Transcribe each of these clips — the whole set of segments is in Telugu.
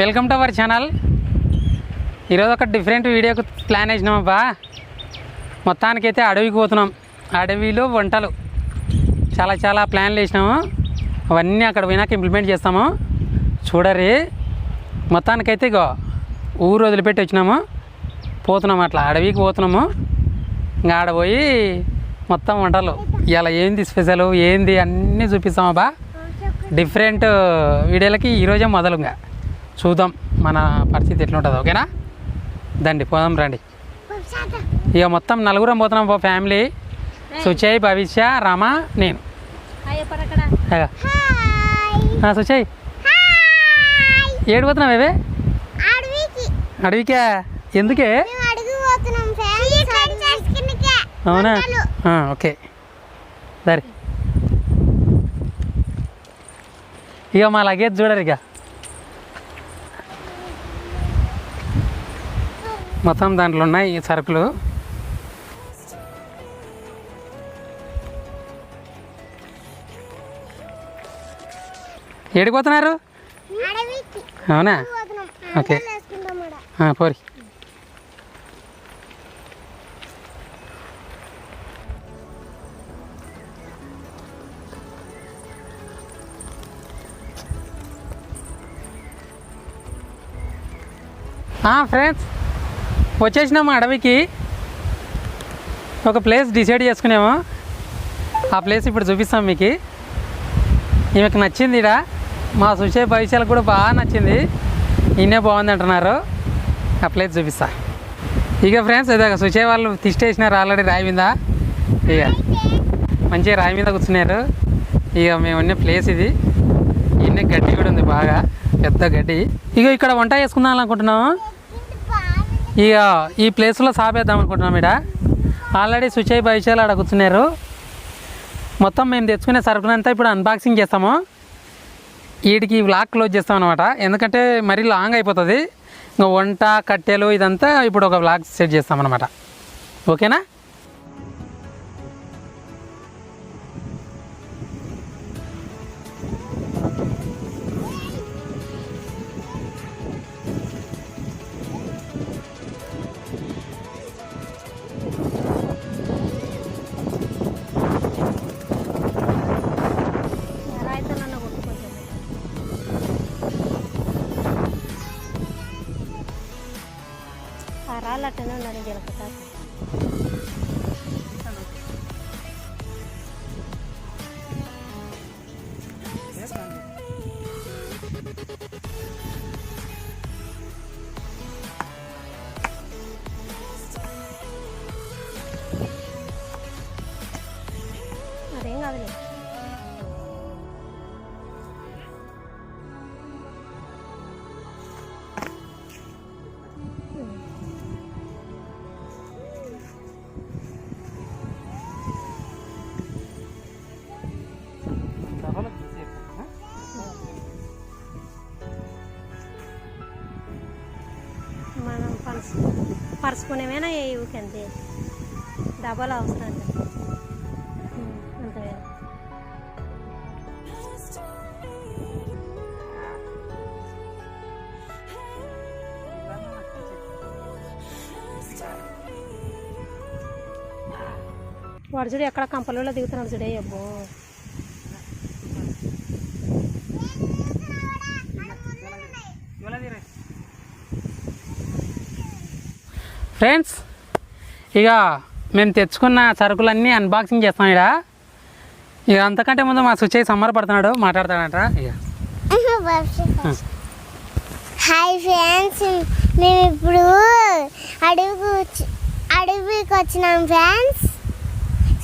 వెల్కమ్ టు అవర్ ఛానల్ ఈరోజు ఒక డిఫరెంట్ వీడియోకి ప్లాన్ వేసినామబ్బా. మొత్తానికైతే అడవికి పోతున్నాం. అడవిలో వంటలు. చాలా చాలా ప్లాన్లు వేసినాము. అవన్నీ అక్కడ పోయినాక ఇంప్లిమెంట్ చేస్తాము. చూడరి. మొత్తానికైతే ఇగో ఊరు వదిలిపెట్టి వచ్చినాము. పోతున్నాము అట్లా. అడవికి పోతున్నాము. ఇంకా ఆడ పోయి మొత్తం వంటలు. ఇలా ఏంది స్పెషల్ ఏంది? అన్నీ చూపిస్తామబ్బా. డిఫరెంట్ వీడియోలకి uh, ఈరోజే మొదలుగా చూద్దాం మన పరిస్థితి ఎట్లుంటుందో ఓకేనా? దండి పోదాం రండి. ఇక మొత్తం నలుగురం పోతున్నాం పో ఫ్యామిలీ. సుచయ్ భవిష్య రమ నేను. సుచయ్ ఏడు పోతున్నాం ఏవే? అడవికి. అడవికే? ఎందుకే? అవునా? ఆ, ఓకే. సరే. ఇక మా లగేజ్ చూడరు ఇక మొత్తం దాంట్లో ఉన్నాయి ఈ సరుకులు. ఏడిపోతున్నారు అవునా? ఓకే. పోరి. ఫ్రెండ్స్ వచ్చేసినాము అడవికి. ఒక ప్లేస్ డిసైడ్ చేసుకున్నాము ఆ ప్లేస్ ఇప్పుడు చూపిస్తాం మీకు. ఈమెకు నచ్చింది ఇడ మా సుచే భవిష్యాలకు కూడా బాగా నచ్చింది. ఈయనే బాగుంది అంటున్నారు. ఆ ప్లేస్ చూపిస్తా. ఇక ఫ్రెండ్స్ ఇదే సుచే వాళ్ళు తిష్టేసినారు ఆల్రెడీ రాయి మీద. ఇక మంచిగా రాయి మీద కూర్చున్నారు. ఇక మేము ఉన్న ప్లేస్ ఇది. ఈయన గడ్డి కూడా ఉంది బాగా. పెద్ద గడ్డి. ఇక ఇక్కడ వంట చేసుకుందాం అనుకుంటున్నాము. ఇక ఈ ప్లేస్లో సాపేద్దాం అనుకుంటున్నాం ఇక్కడ ఆల్రెడీ సుచయ్ భవిష్యాలు ఆడ కూర్చున్నారు. మొత్తం మేము తెచ్చుకునే సరుకులంతా ఇప్పుడు అన్బాక్సింగ్ చేస్తాము. వీటికి వ్లాగ్ క్లోజ్ చేస్తాం అనమాట ఎందుకంటే మరీ లాంగ్ అయిపోతుంది. ఇంకా వంట కట్టెలు ఇదంతా ఇప్పుడు ఒక వ్లాగ్ సెట్ చేస్తాం అనమాట ఓకేనా ಕಾಲಾಟನೂ ನನಗೆ ಹೇಳ್ಕೊಟ್ಟಾಗ రాసుకునేవేనా ఏ ఊకంతే డబల్ అవసరం లేదు. వాడు చూడు ఎక్కడ కంపలలో దిగుతున్నాడు చూడే అబ్బో. ఫ్రెండ్స్ ఇక మేము తెచ్చుకున్న సరుకులన్నీ అన్బాక్సింగ్ చేస్తాం ఇక ఇక అంతకంటే ముందు మా సుచయ్ సమ్మరపడుతున్నాడు మాట్లాడతాడంట ఇక హాయ్ ఫ్రెండ్స్ మేము ఇప్పుడు అడవికి వచ్చి- అడవికి వచ్చినాం ఫ్రెండ్స్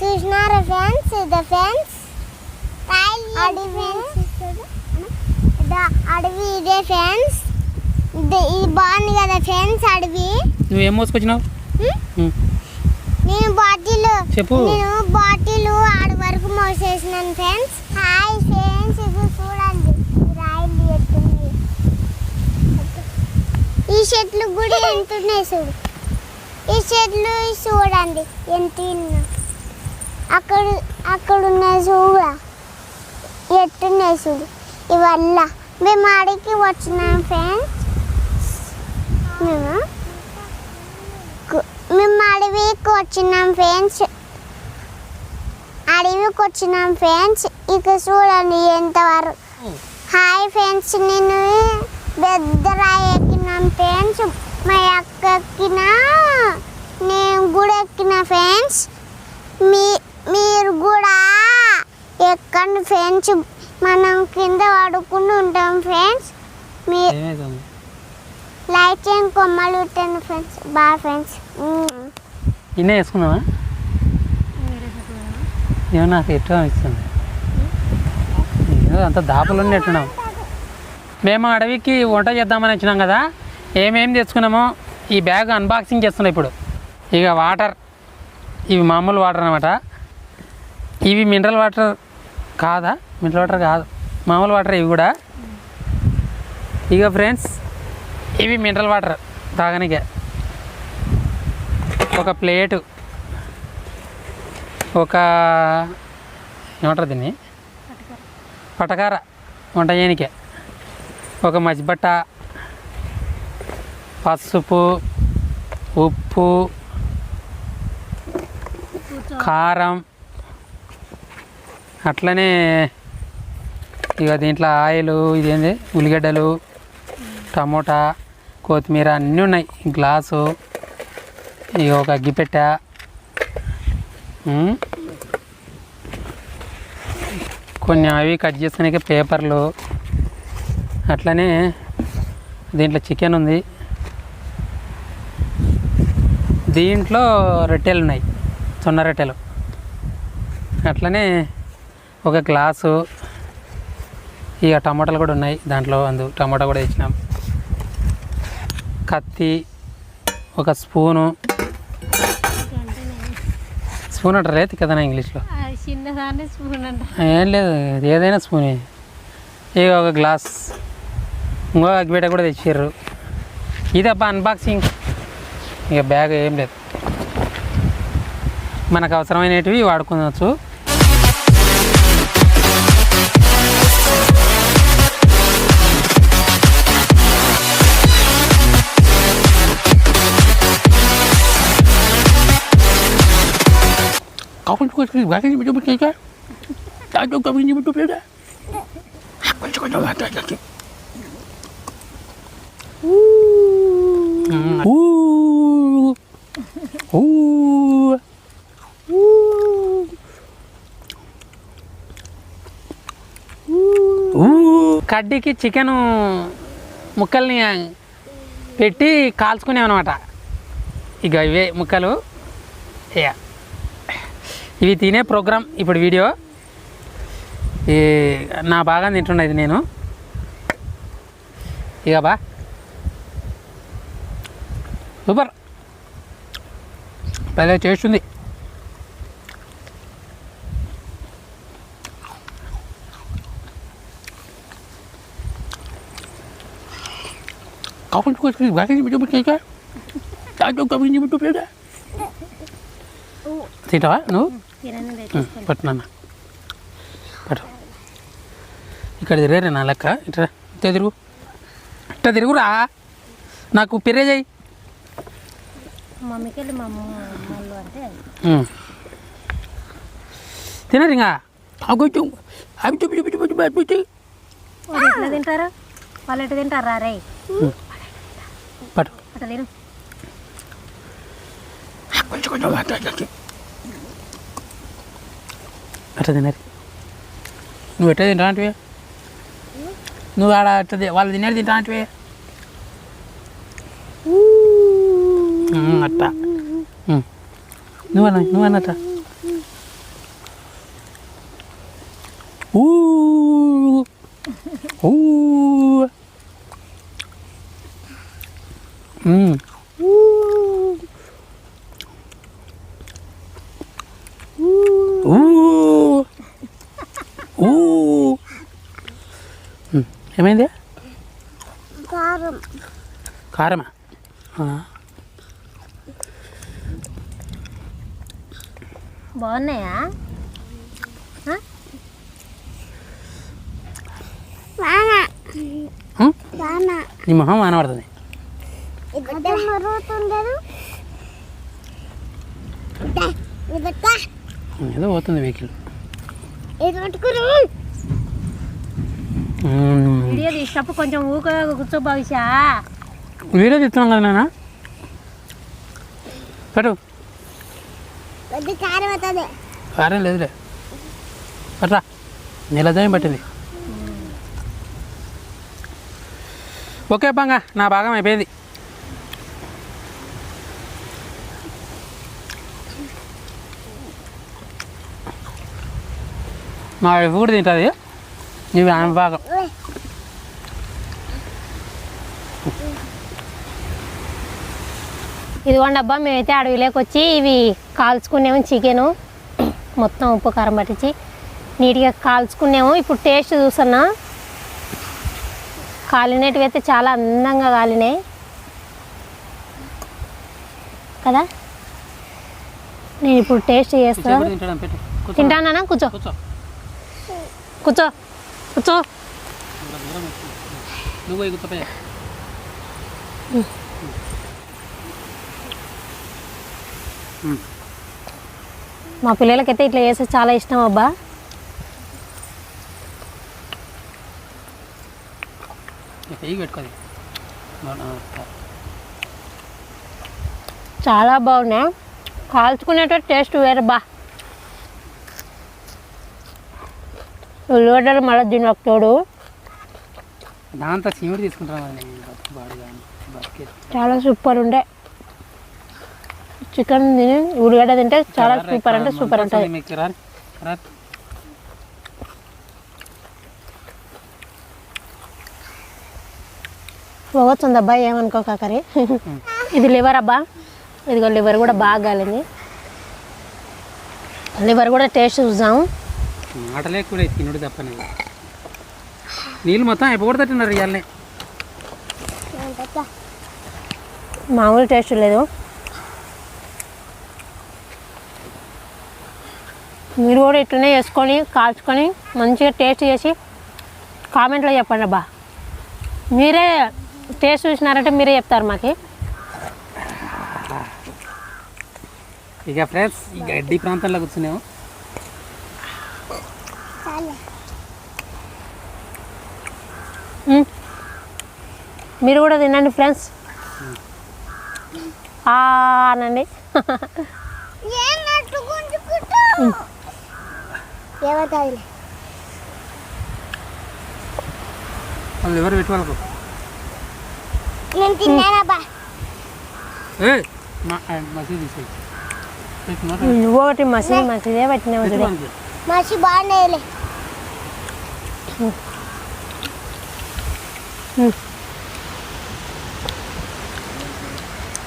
చూసినారా ఫ్రెండ్స్ ఇదా ఫ్రెండ్స్ అడవి ఇదా అడవి ఇదే ఫ్రెండ్స్ ఇది ఇది బాగుంది కదా ఫ్రెండ్స్ అడవి. నువ్వేం మోసుకొచ్చినావు. నేను బాటిల్ చెప్పు. నేను బాటిల్ ఆడ వరకు మోసేసినాను ఫ్రెండ్స్. హాయ్ ఫ్రెండ్స్ ఇది చూడండి. రాయిలు ఎత్తుంది. ఈ చెట్లు కూడా ఎంత ఉన్నాయి చూడు. ఈ చెట్లు చూడండి ఎంత. అక్కడ అక్కడ ఉన్నాయి చూడ. ఎట్టున్నాయి చూడు. ఇవల్ల. మేము ఆడికి వచ్చినాం ఫ్రెండ్స్. మేము మేము అడవికి వచ్చినాం ఫ్రెండ్స్. అడవికి వచ్చినాం ఫ్రెండ్స్. ఇక చూడండి ఎంతవరకు. హాయ్ ఫ్రెండ్స్ నేను పెద్ద రాయి ఎక్కినాం ఫ్రెండ్స్. మా అక్క ఎక్కిన నేను కూడా ఎక్కిన ఫ్రెండ్స్. మీ మీరు కూడా ఎక్కండి ఫ్రెండ్స్. మనం కింద పడుకుని ఉంటాం ఫ్రెండ్స్. మీ లైట్ చేయండి కొమ్మలు ఉంటాను ఫ్రెండ్స్ బాయ్ ఫ్రెండ్స్ ఇన్నే వేసుకున్నావా? ఏమో నాకు ఎట్లా ఇస్తుంది అంత దాపలు ఉన్నట్టున్నాం మేము అడవికి వంట చేద్దామని వచ్చినాం కదా ఏమేం తెచ్చుకున్నామో ఈ బ్యాగ్ అన్బాక్సింగ్ చేస్తున్నాం ఇప్పుడు. ఇక వాటర్ ఇవి మామూలు వాటర్ అనమాట ఇవి మినరల్ వాటర్ కాదా? మినరల్ వాటర్ కాదు. మామూలు వాటర్ ఇవి కూడా. ఇక ఫ్రెండ్స్ ఇవి మినరల్ వాటర్ తాగనికే. ఒక ప్లేటు. ఒక ఏమంటారు దీన్ని? పటకార వంట చేయనికే. ఒక మజ్జిబట్ట పసుపు ఉప్పు కారం అట్లనే ఇక దీంట్లో ఆయిల్ ఇదేంది? ఉల్లిగడ్డలు టమోటా కొత్తిమీర అన్నీ ఉన్నాయి. గ్లాసు ఇక ఒక అగ్గిపెట్ట కొన్ని అవి కట్ చేసానికి పేపర్లు. అట్లనే దీంట్లో చికెన్ ఉంది. దీంట్లో రొట్టెలు ఉన్నాయి. చున్న రొట్టెలు. అట్లనే ఒక గ్లాసు. ఇక టమాటాలు కూడా ఉన్నాయి. దాంట్లో అందు టమాటా కూడా వేసినాం. కత్తి ఒక స్పూను. స్పూన్ అంటారు రేతి కదా ఇంగ్లీష్లో? చిన్నదాన్ని స్పూన్ అంట ఏం లేదు ఏదైనా స్పూనే. ఇక ఒక గ్లాస్. ఇంకో అగ్గిపేట కూడా తెచ్చారు ఇదప్ప అన్బాక్సింగ్ ఇక బ్యాగ్ ఏం లేదు. మనకు అవసరమైనటివి వాడుకోవచ్చు కాకుండా కొంచెం బాగా పెట్టు Tayo kami ni betul betul. Aku cakap dah ada lagi. Ooh. Ooh. కడ్డీకి చికెన్ ముక్కల్ని పెట్టి కాల్చుకునేవన్నమాట ఇక ఇవే ముక్కలు ఇక ఇవి తినే ప్రోగ్రామ్ ఇప్పుడు వీడియో. ఈ నా బాగా తింటున్నది నేను. ఇక బా. సూపర్. భలే చేస్తుంది. కాకుండా కొంచెం బాగా తింటా తాజా కవి తింటావా నువ్వు? తినని పట్టు ఇక్కడ తిరిగారే నా లెక్క. ఇట్లా ఇట్లా తిరుగు. ఇట్లా తిరుగురా. నాకు పిరే చేయి మమ్మీకి వెళ్ళి మా అమ్మ వాళ్ళు అంటే. తినరు ఇంకా అవి చూపి చూపి చూపి చూపి ఎట్లా తింటారు? వాళ్ళు ఎట్లా తింటారా రే? పట్టు. అట్లా తిను. కొంచెం కొంచెం అట్లా తినరు. నువ్వు ఎట్లా తింటా నువ్వు ఆడ అట్లా వాళ్ళు తినేది తింటా అట్ట. నువ్వన్నా నువ్వన్నట్ట ఊ. ఊ మ్మ్. ఊ ఊ మ్మ్. ఏమైంది? కారం. కారమా. బాగున్నాయా? వాన? వాన. నీ మొహం ఇక్కడ మరుగుతుండదు. ఏదో పోతుంది వెహికల్. వీడియో తీసినప్పుడు కొంచెం ఊక కూర్చో భవిష్య. వీడియో తీస్తున్నాం కదా నాన్న పెట్టు. కొద్ది కారం లేదులే. పట్రా నిలదయం పట్టింది. ఓకే పంగా నా భాగం అయిపోయింది. మా కూడా తింటుంది. భాగం ఇదిగోండి అబ్బా మేమైతే అడవిలోకి వచ్చి ఇవి కాల్చుకునేము చికెను. మొత్తం ఉప్పు కారం పట్టించి నీట్గా కాల్చుకునేము ఇప్పుడు టేస్ట్ చూస్తున్నా. కాలినటివి అయితే చాలా అందంగా కాలినాయి. కదా? నేను ఇప్పుడు టేస్ట్ చేస్తా. కూర్చో, తింటాడు పెట్టు. కూర్చో. తింటానా? కూర్చో. కూర్చో. కూర్చో నువ్వు కూర్చోపోయా మా పిల్లలకైతే ఇట్లా చేస్తే చాలా ఇష్టం అబ్బా. చాలా బాగున్నాయి. కాల్చుకునేటట్టు టేస్ట్ వేరే బా. ఉల్లిగడ్డలు మళ్ళీ దీని ఒక తోడు. దాంతో తీసుకుంటాను కానీ బతికే చాలా సూపర్ ఉండే. చికెన్ తిని ఉల్లిగడ్డ తింటే చాలా సూపర్ అంటే సూపర్ ఉంటుంది. పోగొచ్చుంది అబ్బా ఏమనుకో కాకరి ఇది లివర్ అబ్బా. ఇదిగో లివర్ కూడా బాగా గాలింది. లివర్ కూడా టేస్ట్ చూద్దాం. మాటలే కూడా తినుడు తప్పని నీళ్ళు మొత్తం అయిపోగొడతట్టున్నారు ఇవాళనే మామూలు టేస్ట్ లేదు. మీరు కూడా ఇట్లనే వేసుకొని కాల్చుకొని మంచిగా టేస్ట్ చేసి కామెంట్లో చెప్పండి అబ్బా. మీరే టేస్ట్ చూసినారంటే మీరే చెప్తారు మాకు. ఇక ఫ్రెండ్స్ ఈ గడ్డి ప్రాంతంలో కూర్చున్నాము మ్మ్. మీరు కూడా తినండి ఫ్రెండ్స్ అనండి. ఎవరు పెట్టుకోవాలి నేను తిన్నానబ్బా ఏ మా మసీదు తీసేయి. పెట్టుకున్నారు నువ్వు ఒకటి మసీదు మసీదే పెట్టినావు బాగున్నాయిలే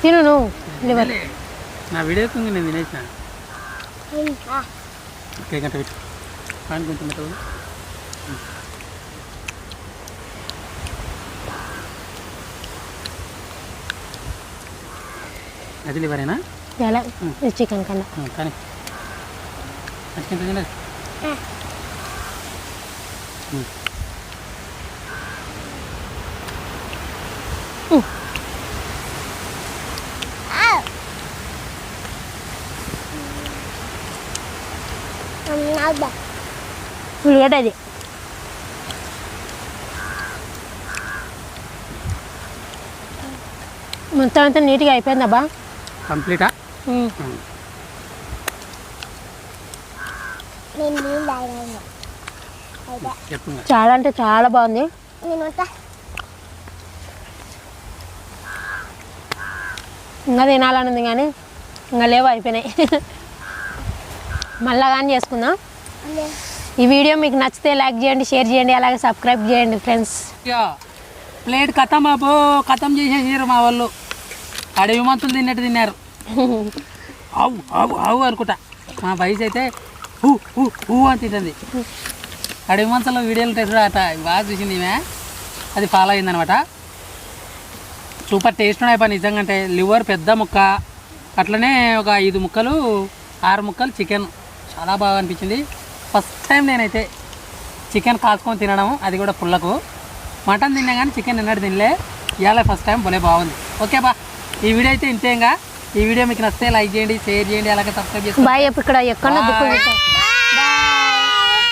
తిను నువ్వు లివర్ నా వీడియోకి ఇంక నేను తినేసిన. ఓకే గంట పెట్టు. పాన్ కొంచెం పెట్టవు అది లివరేనా? ఎలా? చికెన్ కన్నా. ఆ, కానీ. చికెన్ తినలేదు? ఉల్లిగడ్డ మొత్తం అంతా నీట్గా అయిపోయిందబ్బా కంప్లీటా. చాలా అంటే చాలా బాగుంది. ఇంకా తినాలని ఉంది కానీ ఇంకా లేవు అయిపోయినాయి. మళ్ళా కానీ చేసుకుందాం. ఈ వీడియో మీకు నచ్చితే లైక్ చేయండి షేర్ చేయండి అలాగే సబ్స్క్రైబ్ చేయండి ఫ్రెండ్స్. ప్లేట్ కథం అబ్బో కథం చేసేసారు మా వాళ్ళు. అడవి మంతులు తిన్నట్టు తిన్నారు. ఆవు ఆవు ఆవు అనుకుంటా. మా వయసు అయితే ఊ ఊ ఊ అని తింటుంది. అడవి మంచంలో వీడియోలు టెస్ట్ అట బాగా చూసింది ఈమె అది ఫాలో అయిందనమాట. సూపర్ టేస్ట్ ఉన్నాయి పని నిజంగా అంటే. లివర్ పెద్ద ముక్క. అట్లనే ఒక ఐదు ముక్కలు ఆరు ముక్కలు చికెన్. చాలా బాగా అనిపించింది. ఫస్ట్ టైం నేనైతే చికెన్ కాసుకొని తినడం అది కూడా పుల్లకు. మటన్ తిన్నా కానీ చికెన్ నిన్నటి తినలే ఇవాళ ఫస్ట్ టైం భలే బాగుంది. ఓకే బా ఈ వీడియో అయితే ఇంతేగా. ఈ వీడియో మీకు నచ్చితే లైక్ చేయండి షేర్ చేయండి అలాగే సబ్స్క్రైబ్ చేసుకోండి. బాయ్ ఇక్కడ ఎక్కడో